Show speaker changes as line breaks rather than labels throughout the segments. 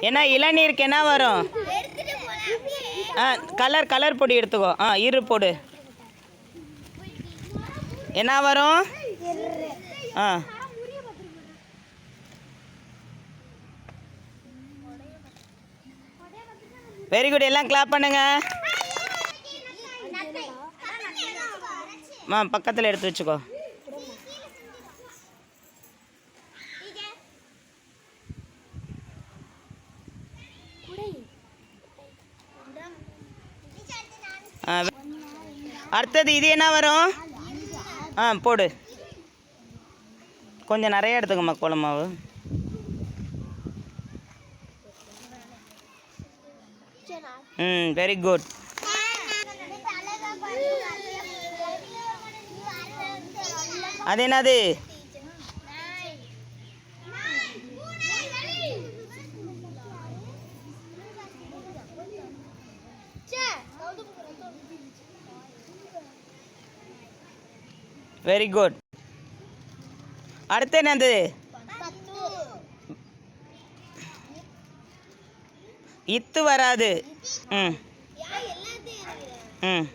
என்ன இளநீருக்கு என்ன வரும்? ஆ கலர் கலர் பொடி எடுத்துக்கோ. ஆ இரு போடு. என்ன வரும்? ஆ. வெரி குட் எல்லாம் கிளாப் பண்ணுங்க. மா பக்கத்தில் எடுத்து வச்சுக்கோ ஆ வெ- அடுத்தது இது என்ன வரும்? ஆ போடு. கொஞ்சம் நிறைய எடுத்துக்கம்மா கோலம் ம் வெரி குட் அது என்னது? வெரி குட் அடுத்து என்னது? இத்து வராது. ம். ம்.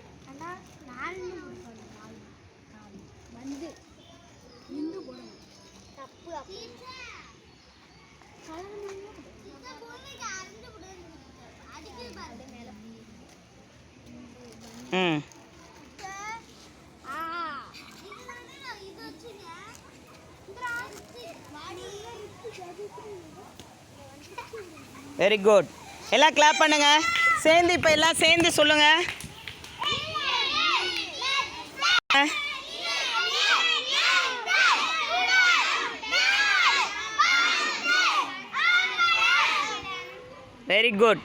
ம். வெரி குட் எல்லாம் கிளாப் பண்ணுங்க. சேர்ந்து இப்போ எல்லாம் சேர்ந்து சொல்லுங்க. Very good